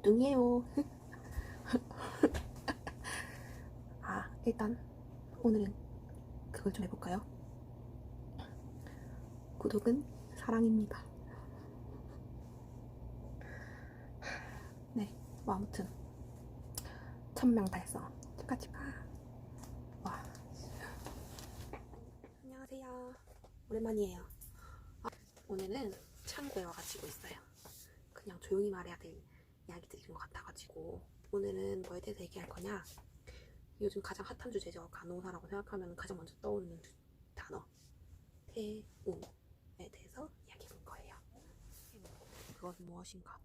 개뚱이에요. 아, 일단 오늘은 그걸 좀 해볼까요? 구독은 사랑입니다. 네, 뭐 아무튼 천명 달성 축하 축하. 와. 안녕하세요. 오랜만이에요. 아, 오늘은 창고에 와가지고 있어요. 그냥 조용히 말해야 될 이야기들인 것 같아가지고 오늘은 뭐에 대해서 얘기할 거냐? 요즘 가장 핫한 주제죠. 간호사라고 생각하면 가장 먼저 떠오르는 주- 단어 태움에 대해서 이야기해 볼 거예요. 그것은 무엇인가?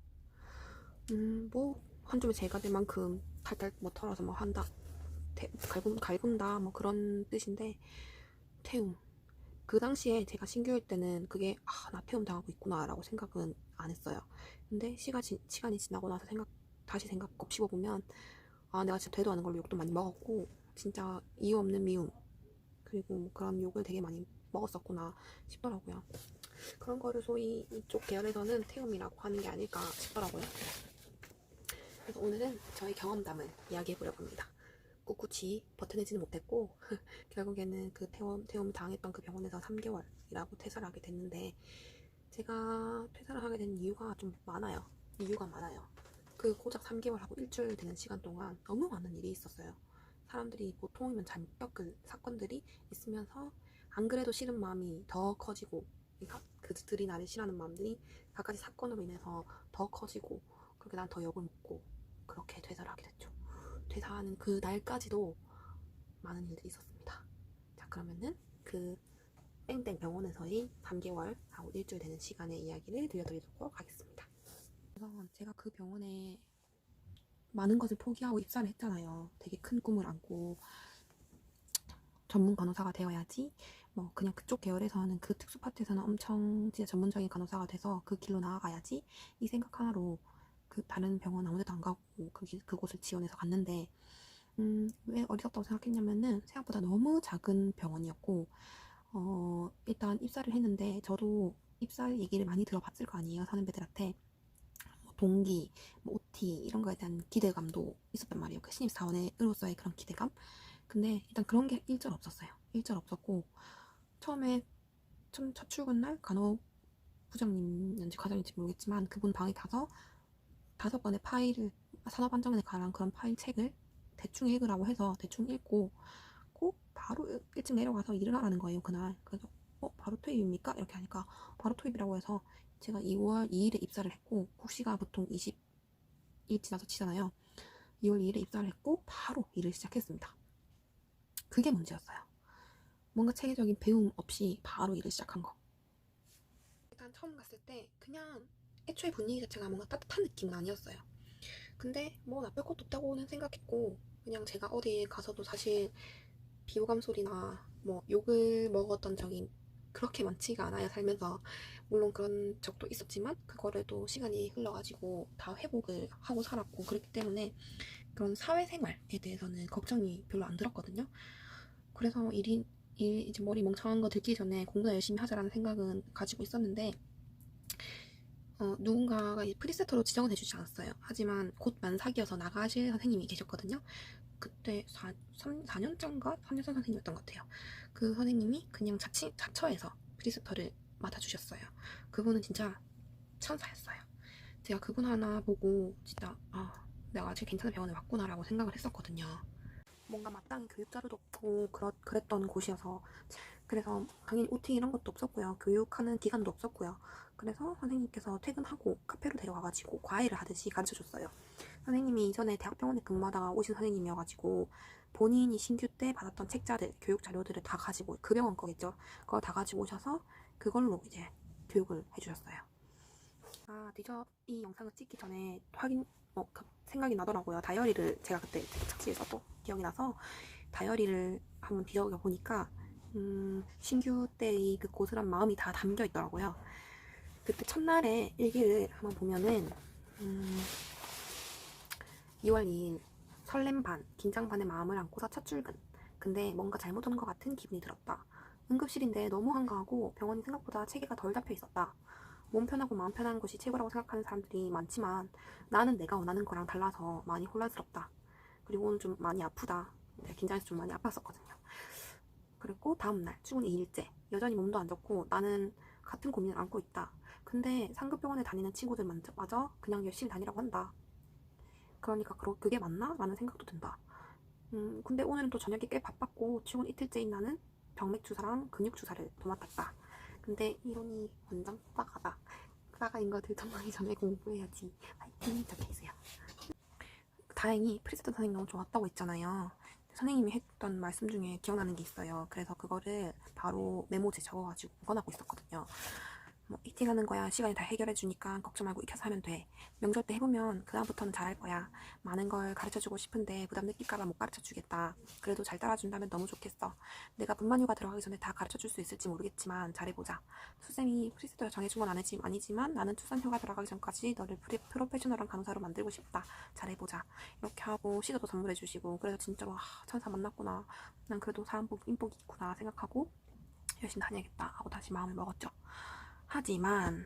음, 뭐한 줌에 제가 될 만큼 탈탈 뭐 털어서 뭐 한다, 태, 갈군, 갈군다 뭐 그런 뜻인데 태움. 그 당시에 제가 신규일 때는 그게 아, 나 태움 당하고 있구나라고 생각은 안 했어요. 근데 시가 지, 시간이 지나고 나서 생각 다시 생각 곱씹어 보면 아 내가 진짜 되도 않은 걸로 욕도 많이 먹었고 진짜 이유 없는 미움 그리고 뭐 그런 욕을 되게 많이 먹었었구나 싶더라고요. 그런 거를 소위 이쪽 계열에서는 태움이라고 하는 게 아닐까 싶더라고요. 그래서 오늘은 저의 경험담을 이야기해 보려고 합니다. 꿋꿋이 버텨내지는 못했고 결국에는 그 태움, 태움 당했던 그 병원에서 3개월이라고 퇴사를 하게 됐는데 제가 퇴사를 하게 된 이유가 좀 많아요. 이유가 많아요. 그 고작 3개월 하고 일주일 되는 시간 동안 너무 많은 일이 있었어요. 사람들이 보통이면 잘 못 겪을 사건들이 있으면서 안 그래도 싫은 마음이 더 커지고 그러니까 그들이 나를 싫어하는 마음들이 갖가지 사건으로 인해서 더 커지고 그렇게 난 더 욕을 먹고 그렇게 퇴사를 하게 됐죠. 퇴사하는 그 날까지도 많은 일들이 있었습니다. 자 그러면은 그 땡땡 병원에서의 3개월 하고 일주일 되는 시간의 이야기를 들려드리도록 하겠습니다. 그래서 제가 그 병원에 많은 것을 포기하고 입사를 했잖아요. 되게 큰 꿈을 안고 전문 간호사가 되어야지 뭐 그냥 그쪽 계열에서는 그 특수 파트에서는 엄청 진짜 전문적인 간호사가 돼서 그 길로 나아가야지 이 생각 하나로 그 다른 병원 아무데도 안 가고 그, 길- 그곳을 지원해서 갔는데 음, 왜 어리석다고 생각했냐면은 생각보다 너무 작은 병원이었고 어, 일단 입사를 했는데 저도 입사 얘기를 많이 들어봤을 거 아니에요 선후배들한테. 뭐 동기, 뭐 OT 이런 거에 대한 기대감도 있었단 말이에요 그 신입 사원으로서의 그런 기대감. 근데 일단 그런 게 일절 없었어요. 일절 없었고 처음에 좀첫 출근 날 간호 부장님인지 과장인지 모르겠지만 그분 방에 가서 다섯 권의 파일을 산업안정에 관한 그런 파일 책을 대충 읽으라고 해서 대충 읽고 꼭 바로 일- 일찍 내려가서 일을 하라는 거예요 그날. 그래서 어 바로 투입입니까? 이렇게 하니까 바로 투입이라고 해서 제가 2월 2일에 입사를 했고 국시가 보통 20일 지나서 치잖아요. 2월 2일에 입사를 했고 바로 일을 시작했습니다. 그게 문제였어요. 뭔가 체계적인 배움 없이 바로 일을 시작한 거. 일단 처음 갔을 때 그냥 애초에 분위기 자체가 뭔가 따뜻한 느낌은 아니었어요. 근데 뭐 나쁠 것도 없다고는 생각했고 그냥 제가 어디 가서도 사실 비호감 소리나 뭐 욕을 먹었던 적이 그렇게 많지가 않아요 살면서. 물론 그런 적도 있었지만 그거를 또 시간이 흘러가지고 다 회복을 하고 살았고 그렇기 때문에 그런 사회생활에 대해서는 걱정이 별로 안 들었거든요. 그래서 일이 일 이제 머리 멍청한 거 듣기 전에 공부 열심히 하자라는 생각은 가지고 있었는데 어, 누군가가 이 프리세터로 지정은 해주지 않았어요. 하지만 곧 만삭이어서 나가실 선생님이 계셨거든요. 그때 4, 3, 4년째인가? 3년 전 선생님이었던 것 같아요. 그 선생님이 그냥 자치, 자처해서 프리세터를 맡아주셨어요. 그분은 진짜 천사였어요. 제가 그분 하나 보고 진짜 아 내가 아직 괜찮은 병원에 왔구나라고 생각을 했었거든요. 뭔가 마땅히 교육 자료도 없고 그렇, 그랬던 곳이어서 그래서 당연히 OT 이런 것도 없었고요. 교육하는 기간도 없었고요. 그래서 선생님께서 퇴근하고 카페로 데려가가지고 과외를 하듯이 가르쳐줬어요. 선생님이 이전에 대학병원에 근무하다가 오신 선생님이어가지고 본인이 신규 때 받았던 책자들, 교육 자료들을 다 가지고 그 병원 거겠죠. 그걸 다 가지고 오셔서 그걸로 이제 교육을 해주셨어요. 아, 디저 이 영상을 찍기 전에 확인, 어, 그 생각이 나더라고요. 다이어리를 제가 그때 착지해서도 기억이 나서 다이어리를 한번 뒤적여 보니까 음, 신규 때의 그 고스란 마음이 다 담겨 있더라고요. 그때 첫날에 일기를 한번 보면은 음, 2월 2일 설렘 반, 긴장 반의 마음을 안고서 첫 출근. 근데 뭔가 잘못한 것 같은 기분이 들었다. 응급실인데 너무 한가하고 병원이 생각보다 체계가 덜 잡혀 있었다. 몸 편하고 마음 편한 것이 최고라고 생각하는 사람들이 많지만 나는 내가 원하는 거랑 달라서 많이 혼란스럽다. 그리고는 좀 많이 아프다. 긴장해서 좀 많이 아팠었거든요. 그리고 다음날 출근 2일째 여전히 몸도 안 좋고 나는 같은 고민을 안고 있다. 근데 상급 병원에 다니는 친구들마저 그냥 열심히 다니라고 한다. 그러니까 그러, 그게 맞나? 라는 생각도 든다. 음, 근데 오늘은 또 저녁에 꽤 바빴고 출근 이틀째인 나는 병맥 주사랑 근육 주사를 도맡았다. 근데 이론이 완전 빠가다. 빠가인 거 들통나기 전에 공부해야지. 파이팅 적혀 있어요. 다행히 프리스트 선생님 너무 좋았다고 했잖아요. 선생님이 했던 말씀 중에 기억나는 게 있어요. 그래서 그거를 바로 메모지에 적어가지고 보관하고 있었거든요. 뭐 이팅하는 거야 시간이 다 해결해 주니까 걱정 말고 익혀서 하면 돼. 명절 때 해보면 그 다음부터는 잘할 거야. 많은 걸 가르쳐 주고 싶은데 부담 느낄까봐 못 가르쳐 주겠다. 그래도 잘 따라준다면 너무 좋겠어. 내가 분만휴가 들어가기 전에 다 가르쳐 줄 수 있을지 모르겠지만 잘해보자. 수쌤이 프리스트를 정해준 건 아니지, 아니지만 나는 출산휴가 들어가기 전까지 너를 프리, 프로페셔널한 간호사로 만들고 싶다. 잘해보자. 이렇게 하고 시도도 선물해 주시고 그래서 진짜로 아, 천사 만났구나. 난 그래도 사람 복 인복이 있구나 생각하고 열심히 다녀야겠다 하고 다시 마음을 먹었죠. 하지만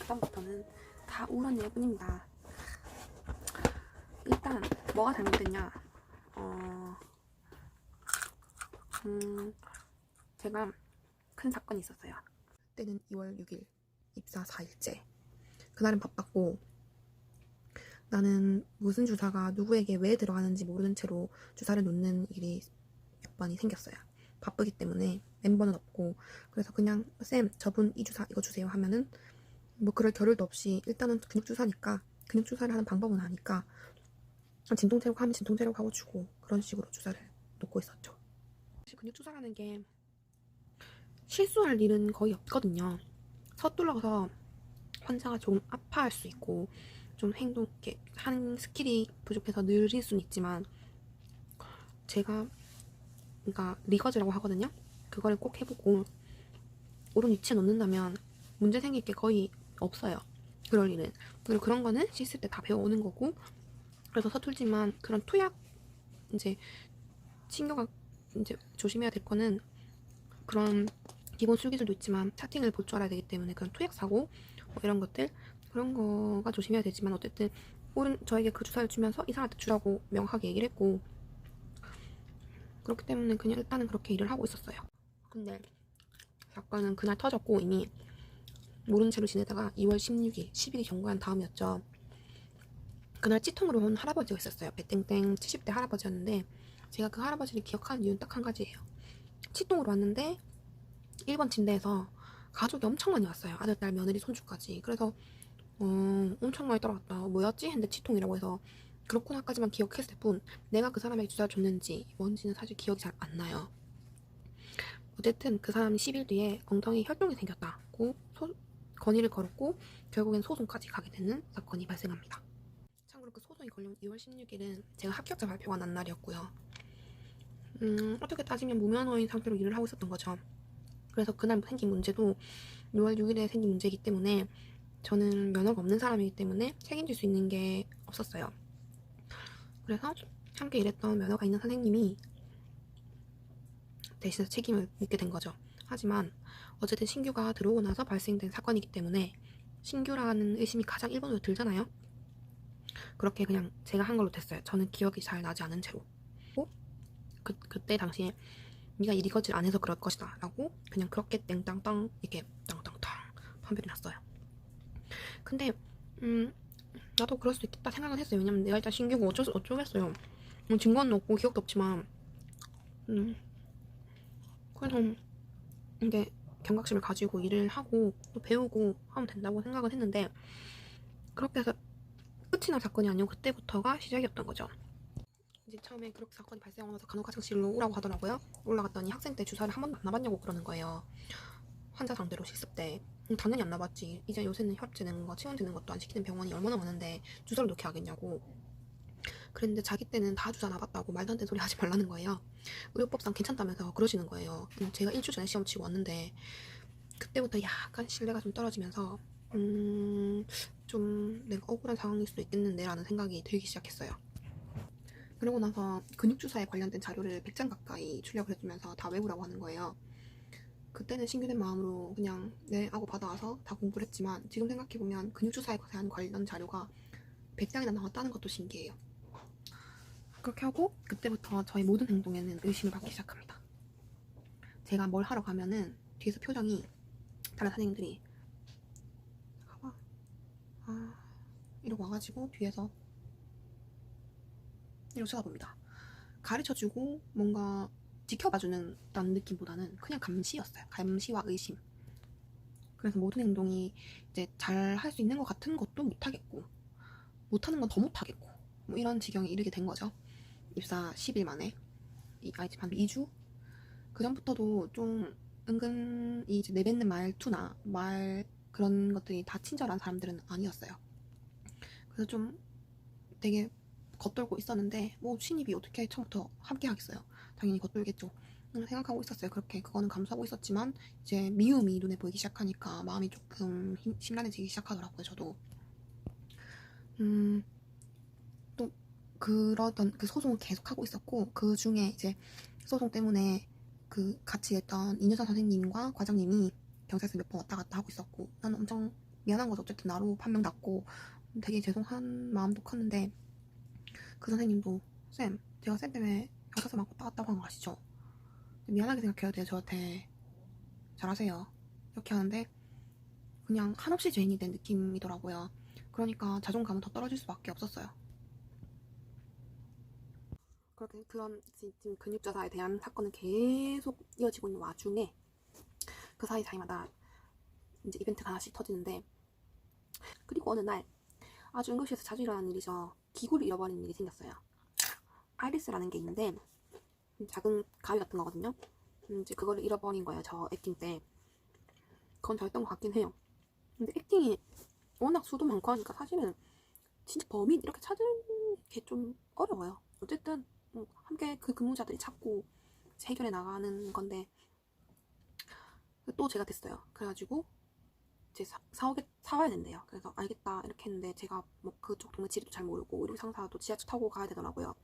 그다음부터는 다 우울한 일뿐입니다. 일단 뭐가 잘못됐냐? 어, 음, 제가 큰 사건이 있었어요. 때는 2월 6일 입사 4일째. 그날은 바빴고 나는 무슨 주사가 누구에게 왜 들어가는지 모르는 채로 주사를 놓는 일이 몇 번이 생겼어요. 바쁘기 때문에 멤버는 없고 그래서 그냥 쌤 저분 이 주사 이거 주세요 하면은 뭐 그럴 겨를도 없이 일단은 근육 주사니까 근육 주사를 하는 방법은 아니까 진통 제거 하면 진통 제거 하고 주고 그런 식으로 주사를 놓고 있었죠. 근육 주사라는 게 실수할 일은 거의 없거든요. 서툴러서 환자가 조금 아파할 수 있고 좀 행동 이렇게 하는 스킬이 부족해서 느릴 수는 있지만 제가 그러니까 리거즈라고 하거든요. 그걸 꼭 해보고 옳은 위치에 놓는다면 문제 생길 게 거의 없어요. 그럴 일은. 그리고 그런 거는 씻을 때 다 배워오는 거고 그래서 서툴지만 그런 투약 이제 신경가 이제 조심해야 될 거는 그런 기본 술기술도 있지만 차팅을 볼 줄 알아야 되기 때문에 그런 투약 사고 뭐 이런 것들 그런 거가 조심해야 되지만 어쨌든 옳은 저에게 그 주사를 주면서 이 사람한테 주라고 명확하게 얘기를 했고 그렇기 때문에 그냥 일단은 그렇게 일을 하고 있었어요. 근데 사건은 그날 터졌고 이미 모른 채로 지내다가 2월 16일, 10일이 경과한 다음이었죠. 그날 찌통으로 온 할아버지가 있었어요. 배땡땡 70대 할아버지였는데 제가 그 할아버지를 기억하는 이유는 딱 한 가지예요. 치통으로 왔는데 1번 침대에서 가족이 엄청 많이 왔어요. 아들, 딸, 며느리, 손주까지. 그래서 어, 엄청 많이 따라왔다. 뭐였지? 했는데 치통이라고 해서 그렇구나까지만 기억했을 뿐 내가 그 사람에게 주사를 줬는지 뭔지는 사실 기억이 잘 안 나요. 어쨌든 그 사람이 10일 뒤에 엉덩이 혈종이 생겼다고 소, 건의를 걸었고 결국엔 소송까지 가게 되는 사건이 발생합니다. 참고로 그 소송이 걸린 2월 16일은 제가 합격자 발표가 난 날이었고요. 음, 어떻게 따지면 무면허인 상태로 일을 하고 있었던 거죠. 그래서 그날 생긴 문제도 6월 6일에 생긴 문제이기 때문에 저는 면허가 없는 사람이기 때문에 책임질 수 있는 게 없었어요. 그래서 함께 일했던 면허가 있는 선생님이 대신해서 책임을 묻게 된 거죠. 하지만 어쨌든 신규가 들어오고 나서 발생된 사건이기 때문에 신규라는 의심이 가장 1번으로 들잖아요. 그렇게 그냥 제가 한 걸로 됐어요. 저는 기억이 잘 나지 않은 채로. 그, 그때 당시에 네가 이리 거질 안 해서 그럴 것이다 라고 그냥 그렇게 땡땅땅 이렇게 땅땅땅 판별이 났어요. 근데 음 나도 그럴 수도 있겠다 생각은 했어요. 왜냐면 내가 일단 신규고 어쩌, 어쩌겠어요. 뭐 증거는 없고 기억도 없지만 음 그래서 이게 경각심을 가지고 일을 하고 또 배우고 하면 된다고 생각은 했는데 그렇게 해서 끝이 난 사건이 아니고 그때부터가 시작이었던 거죠. 이제 처음에 그렇게 사건이 간호가 화장실로 오라고 하더라고요. 올라갔더니 학생 때 주사를 한 번도 안 놔봤냐고 그러는 거예요. 환자 상대로 실습 때. 음, 당연히 안 놔봤지. 이제 요새는 혈압 재는 거, 체온 재는 것도 안 시키는 병원이 얼마나 많은데 주사를 놓게 하겠냐고. 그랬는데 자기 때는 다 주사 놔봤다고 말도 안 되는 소리 하지 말라는 거예요. 의료법상 괜찮다면서 그러시는 거예요. 음, 제가 일주 전에 시험 치고 왔는데 그때부터 약간 신뢰가 좀 떨어지면서 음, 좀 내가 억울한 상황일 수도 있겠는데 라는 생각이 들기 시작했어요. 그러고 나서 근육주사에 관련된 자료를 100장 가까이 출력을 해주면서 다 외우라고 하는 거예요. 그때는 신규된 마음으로 그냥 네 하고 받아와서 다 공부를 했지만 지금 생각해보면 근육주사에 대한 관련 자료가 100장이나 나왔다는 것도 신기해요. 그렇게 하고 그때부터 저의 모든 행동에는 의심을 받기 시작합니다. 제가 뭘 하러 가면은 뒤에서 표정이 다른 선생님들이 가봐 아 이러고 와가지고 뒤에서 이러고 쳐다봅니다. 가르쳐주고 뭔가 지켜봐주는 다는 느낌보다는 그냥 감시였어요. 감시와 의심. 그래서 모든 행동이 이제 잘 할 수 있는 것 같은 것도 못하겠고 못하는 건 더 못하겠고 뭐 이런 지경에 이르게 된 거죠. 입사 10일 만에 이 아이집 한 2주 그 전부터도 좀 은근 이 이제 내뱉는 말투나 말 그런 것들이 다 친절한 사람들은 아니었어요. 그래서 좀 되게 겉돌고 있었는데 뭐 신입이 어떻게 처음부터 함께 하겠어요. 당연히 겉돌겠죠. 음, 생각하고 있었어요. 그렇게 그거는 감수하고 있었지만 이제 미움이 눈에 보이기 시작하니까 마음이 조금 힘- 심란해지기 시작하더라고요. 저도 음, 또 그러던 그 소송을 계속 하고 있었고 그 중에 이제 소송 때문에 그 같이 했던 이녀선 선생님과 과장님이 경찰서 몇 번 왔다 갔다 하고 있었고 나는 엄청 미안한 거죠. 어쨌든 나로 판명 났고 되게 죄송한 마음도 컸는데 그 선생님도 쌤 제가 쌤 때문에 경찰서 막 왔다 갔다 한 거 아시죠? 미안하게 생각해야 돼요 저한테. 잘하세요. 이렇게 하는데 그냥 한없이 죄인이 된 느낌이더라고요. 그러니까 자존감은 더 떨어질 수밖에 없었어요 그렇게 그런 지- 지금 근육자사에 대한 사건은 계속 이어지고 있는 와중에 그 사이 사이마다 이제 이벤트가 하나씩 터지는데 그리고 어느 날 아주 응급실에서 자주 일어나는 일이죠. 기구를 잃어버리는 일이 생겼어요. 아이리스라는 게 있는데 음, 작은 가위 같은 거거든요. 음, 이제 그거를 잃어버린 거예요 저 액팅 때. 그건 저였던 것 같긴 해요. 근데 액팅이 워낙 수도 많고 하니까 사실은 진짜 범인 이렇게 찾는 게좀 어려워요. 어쨌든 뭐 함께 그 근무자들이 찾고 해결해 나가는 건데 또 제가 됐어요. 그래가지고 이제 사, 사오겠, 사와야 된대요. 그래서 알겠다 이렇게 했는데 제가 뭐 그쪽 동네 지리도 잘 모르고 우리 상사도 지하철 타고 가야 되더라고요.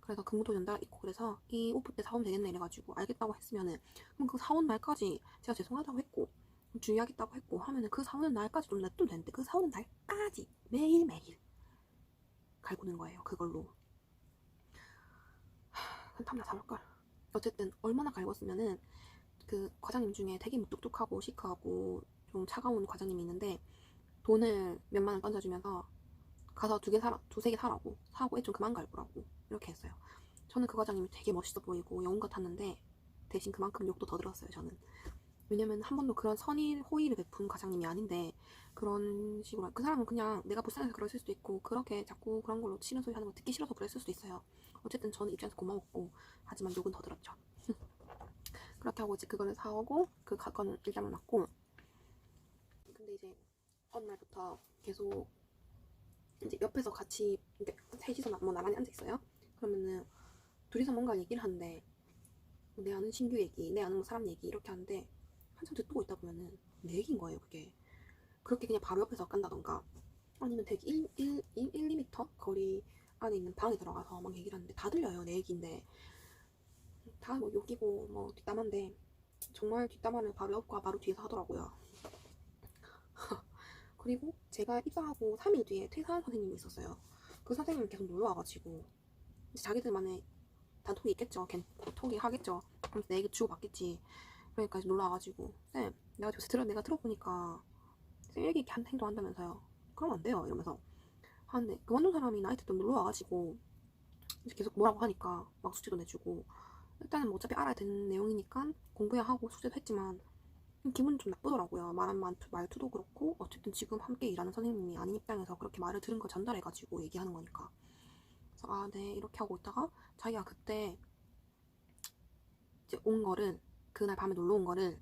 그래서 근무도 연달 있고 그래서 이 오프 때 사오면 되겠네 이래가지고 알겠다고 했으면은 그럼 그 사온 날까지 제가 죄송하다고 했고 주의하겠다고 했고 하면은 그 사오는 날까지 좀 냅두면 되는데 그 사오는 날까지 매일매일 갈구는 거예요. 그걸로 한 탐나 사올걸. 어쨌든 얼마나 갈궜으면은 그 과장님 중에 되게 무뚝뚝하고 시크하고 좀 차가운 과장님이 있는데 돈을 몇만 원 던져주면서 가서 두 개 사라 두세 개 사라고 사고 애 좀 그만 갈구라고 이렇게 했어요. 저는 그 과장님이 되게 멋있어 보이고 영웅 같았는데 대신 그만큼 욕도 더 들었어요. 저는 왜냐면 한 번도 그런 선의 호의를 베푼 과장님이 아닌데 그런 식으로 그 사람은 그냥 내가 불쌍해서 그랬을 수도 있고 그렇게 자꾸 그런 걸로 싫은 소리 하는 거 듣기 싫어서 그랬을 수도 있어요. 어쨌든 저는 입장에서 고마웠고 하지만 욕은 더 들었죠. 그렇게 하고 이제 그거를 사오고 그 사건은 일단은 났고 근데 이제 어느 날부터 계속 이제 옆에서 같이 이렇게 셋이서 나- 뭐 나란히 앉아 있어요. 그러면은 둘이서 뭔가 얘기를 하는데 내 아는 신규 얘기, 내 아는 뭐 사람 얘기 이렇게 하는데 한참 듣고 있다 보면은 내 얘기인 거예요 그게. 그렇게 그냥 바로 옆에서 간다던가 아니면 되게 1, 1, 1, 1, 2m 거리 안에 있는 방에 들어가서 막 얘기를 하는데 다 들려요 내 얘기인데 다 뭐 욕이고 뭐 뒷담화인데 정말 뒷담화를 바로 옆과 바로 뒤에서 하더라고요. 그리고 제가 입사하고 3일 뒤에 퇴사한 선생님이 있었어요. 그 선생님이 계속 놀러 와가지고 이제 자기들만의 단톡이 있겠죠. 걔 톡이 하겠죠. 그럼 내 얘기 주고받겠지. 그러니까 이제 놀러 와가지고 쌤 내가 요새 들어 내가 들어보니까 쌤 얘기 이렇게 한 행동 한다면서요. 그러면 안 돼요. 이러면서 하는데 그만둔 사람이 나한테 또 놀러 와가지고 계속 뭐라고 하니까 막 숙제도 내주고 일단은 뭐 어차피 알아야 되는 내용이니까 공부야 하고 숙제도 했지만 기분이 좀 나쁘더라고요. 말한 말투, 말투도 그렇고 어쨌든 지금 함께 일하는 선생님이 아닌 입장에서 그렇게 말을 들은 걸 전달해가지고 얘기하는 거니까. 그래서 아, 네 이렇게 하고 있다가 자기가 그때 이제 온 거를 그날 밤에 놀러 온 거를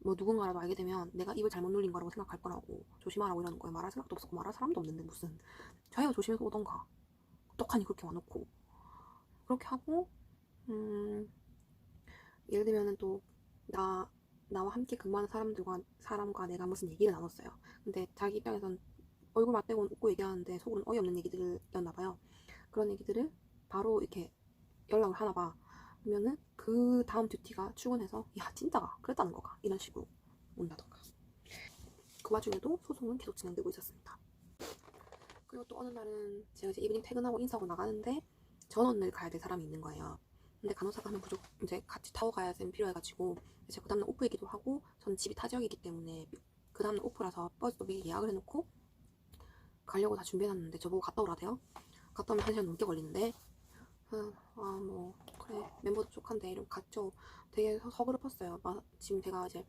뭐 누군가라도 알게 되면 내가 입을 잘못 놀린 거라고 생각할 거라고 조심하라고 이러는 거예요. 말할 생각도 없었고 말할 사람도 없는데 무슨 자기가 조심해서 오던가 똑하니 그렇게 와놓고 그렇게 하고 음, 예를 들면은 또, 나, 나와 함께 근무하는 사람들과, 사람과 내가 무슨 얘기를 나눴어요. 근데 자기 입장에선 얼굴 맞대고 웃고 얘기하는데 속으로는 어이없는 얘기들이었나 봐요. 그런 얘기들을 바로 이렇게 연락을 하나 봐. 그러면은 그 다음 듀티가 출근해서 야 진짜가 그랬다는 거가 이런 식으로 온다던가 그 와중에도 소송은 계속 진행되고 있었습니다. 그리고 또 어느 날은 제가 이제 이브닝 퇴근하고 인사하고 나가는데 전원을 가야 될 사람이 있는 거예요. 근데 간호사가 하면 부족 이제 같이 타고 가야 됨 필요해가지고 제가 그 다음날 오프이기도 하고 저는 집이 타 지역이기 때문에 그 다음날 오프라서 버스도 미리 예약을 해놓고 가려고 다 준비해놨는데 저보고 갔다 오라대요. 갔다 오면 한 시간 넘게 걸리는데 아뭐그 래 멤버도 족한데 이러고 갔죠. 되게 서- 서글펐어요. 마, 지금 제가 이제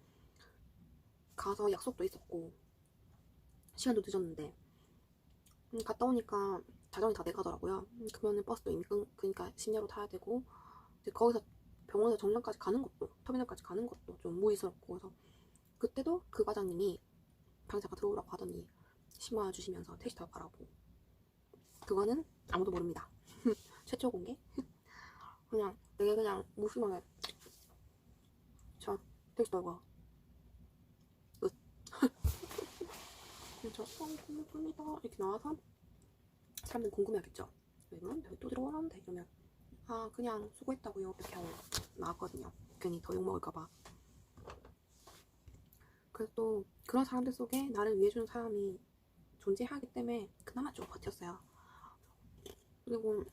가서 약속도 있었고 시간도 늦었는데 음, 갔다 오니까 자정이 다 돼가더라고요. 음, 그러면 버스도 이미 끊, 그러니까 심야로 타야 되고 이제 거기서 병원에서 정량까지 가는 것도 터미널까지 가는 것도 좀 무리스럽고 그래서 그때도 그 과장님이 당자가 들어오라고 하더니 10만 원 주시면서 택시 타고 가라고 그거는 아무도 모릅니다. 최초 공개? 그냥 되게 그냥 무심하게 자 택시 타고 가. 끝. 그래서 어 고맙습니다 이렇게 나와서 사람들 궁금해하겠죠. 왜 그런데 왜또 들어오는데 이러면 아 그냥 수고했다고요 이렇게 하고 나왔거든요. 괜히 더 욕 먹을까봐. 그래서 또 그런 사람들 속에 나를 위해주는 사람이 존재하기 때문에 그나마 좀 버텼어요. 그리고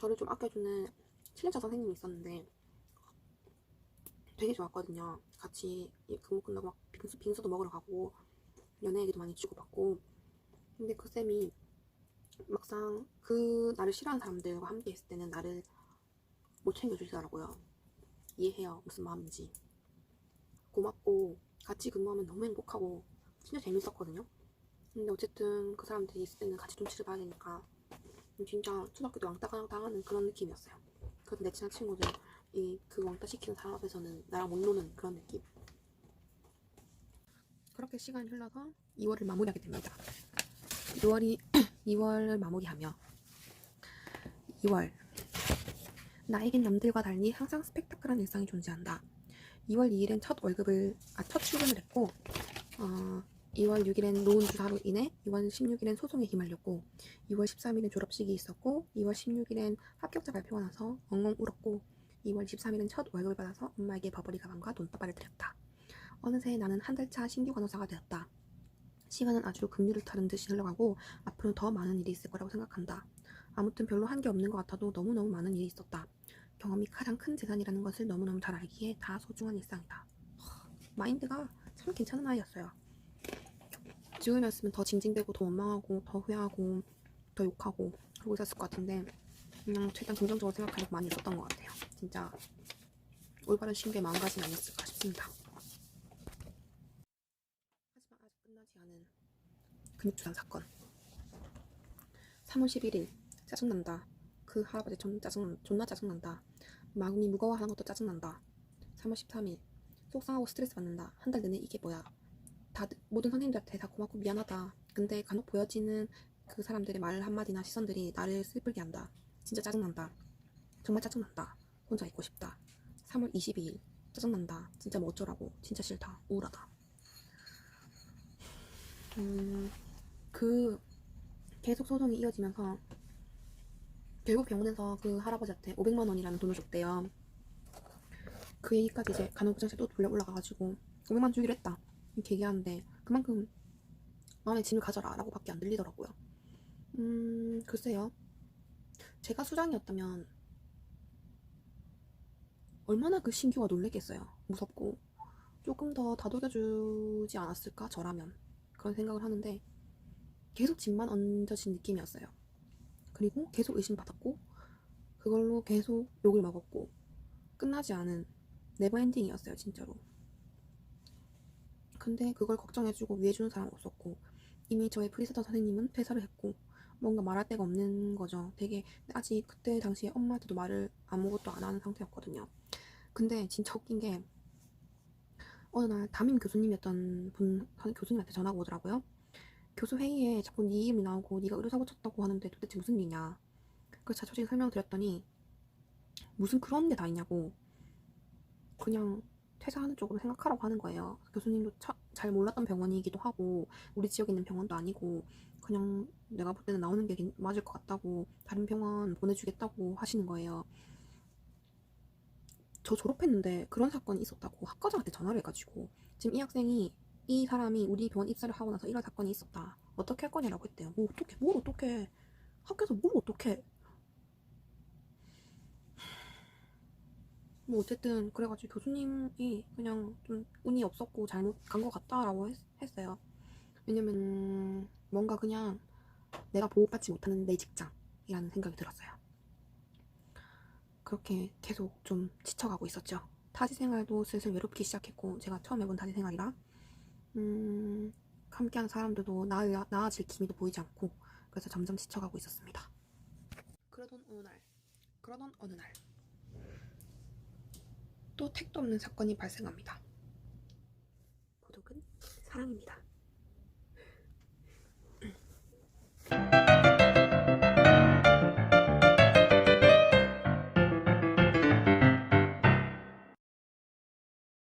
저를 좀 아껴주는 실력자 선생님이 있었는데 되게 좋았거든요. 같이 이 근무 끝나고 막 빙수, 빙수도 먹으러 가고 연애 얘기도 많이 주고받고 근데 그 쌤이 막상 그 나를 싫어하는 사람들과 함께 있을 때는 나를 못 챙겨주시더라고요. 이해해요. 무슨 마음인지. 고맙고 같이 근무하면 너무 행복하고 진짜 재밌었거든요. 근데 어쨌든 그 사람들이 있을 때는 같이 눈치를 봐야 되니까 진짜 초등학교 때 왕따 당하는 그런 느낌이었어요. 그래서 내 친한 친구들 이그 왕따 시키는 사람 앞에서는 나랑 못 노는 그런 느낌. 그렇게 시간이 흘러서 2월을 마무리하게 됩니다. 6월이 2월을 마무리하며 2월 나에겐 남들과 달리 항상 스펙타클한 일상이 존재한다. 2월 2일엔 첫 월급을 아 첫 출근을 했고 어, 2월 6일엔 노은 주사로 인해 2월 16일엔 소송에 휘말렸고 2월 13일엔 졸업식이 있었고 2월 16일엔 합격자 발표가 나서 엉엉 울었고 2월 23일은 첫 월급을 받아서 엄마에게 버버리 가방과 돈다발을 드렸다. 어느새 나는 한 달 차 신규 간호사가 되었다. 시간은 아주 급류를 타는 듯이 흘러가고 앞으로 더 많은 일이 있을 거라고 생각한다. 아무튼 별로 한 게 없는 것 같아도 너무너무 많은 일이 있었다. 경험이 가장 큰 재산이라는 것을 너무너무 잘 알기에 다 소중한 일상이다. 허, 마인드가 참 괜찮은 아이였어요. 지금이었으면 더 징징대고 더 원망하고 더 후회하고 더 욕하고 그러고 있었을 것 같은데 그냥 최대한 긍정적으로 생각하려고 많이 있었던 것 같아요. 진짜 올바른 신비의 마음가짐이 아니었을까 싶습니다. 하지만 아직 끝나지 않은 근육주사 사건. 3월 11일 짜증난다. 그 할아버지 존 짜증 존나 짜증난다. 마음이 무거워하는 것도 짜증난다. 3월 13일 속상하고 스트레스 받는다. 한 달 내내 이게 뭐야? 다 모든 선생님들한테 다 고맙고 미안하다. 근데 간혹 보여지는 그 사람들의 말 한마디나 시선들이 나를 슬프게 한다. 진짜 짜증난다. 정말 짜증난다. 혼자 있고 싶다. 3월 22일 짜증난다. 진짜 뭐 어쩌라고. 진짜 싫다. 우울하다. 음, 그 계속 소송이 이어지면서 결국 병원에서 그 할아버지한테 500만 원이라는 돈을 줬대요. 그 얘기까지 이제 간호부장실 또 돌려 올라가가지고 500만 원 주기로 했다. 이렇게 얘기하는데 그만큼 마음에 짐을 가져라 라고 밖에 안 들리더라고요. 음, 글쎄요. 제가 수장이었다면 얼마나 그 신규가 놀랬겠어요. 무섭고 조금 더 다독여주지 않았을까 저라면 그런 생각을 하는데 계속 짐만 얹어진 느낌이었어요. 그리고 계속 의심받았고 그걸로 계속 욕을 먹었고 끝나지 않은 네버엔딩이었어요 진짜로. 근데 그걸 걱정해주고 위해주는 사람 없었고 이미 저의 프리스터 선생님은 퇴사를 했고 뭔가 말할 데가 없는 거죠. 되게 아직 그때 당시에 엄마한테도 말을 아무것도 안 하는 상태였거든요. 근데 진짜 웃긴 게 어느 날 담임 교수님이었던 분 선- 교수님한테 전화가 오더라고요. 교수 회의에 자꾸 네 이름이 나오고 네가 의료사고 쳤다고 하는데 도대체 무슨 일이냐. 그래서 자초지게 설명드렸더니 무슨 그런 게 다 있냐고 그냥 퇴사하는 쪽으로 생각하라고 하는 거예요. 교수님도 차- 잘 몰랐던 병원이기도 하고 우리 지역에 있는 병원도 아니고 그냥 내가 볼 때는 나오는 게 괜- 맞을 것 같다고 다른 병원 보내주겠다고 하시는 거예요. 저 졸업했는데 그런 사건이 있었다고 학과장한테 전화를 해가지고 지금 이 학생이 이 사람이 우리 병원 입사를 하고 나서 이런 사건이 있었다. 어떻게 할 거냐라고 했대요. 뭐 어떻게 뭘 어떻게 학교에서 뭘 어떻게 뭐 어쨌든 그래가지고 교수님이 그냥 좀 운이 없었고 잘못 간 것 같다라고 했, 했어요. 왜냐면 뭔가 그냥 내가 보호받지 못하는 내 직장이라는 생각이 들었어요. 그렇게 계속 좀 지쳐가고 있었죠. 타지 생활도 슬슬 외롭기 시작했고 제가 처음 해본 타지 생활이라 음, 함께하는 사람들도 나아, 나아질 기미도 보이지 않고 그래서 점점 지쳐가고 있었습니다. 그러던 어느 날, 그러던 어느 날, 또 택도 없는 사건이 발생합니다. 고독은 사랑입니다.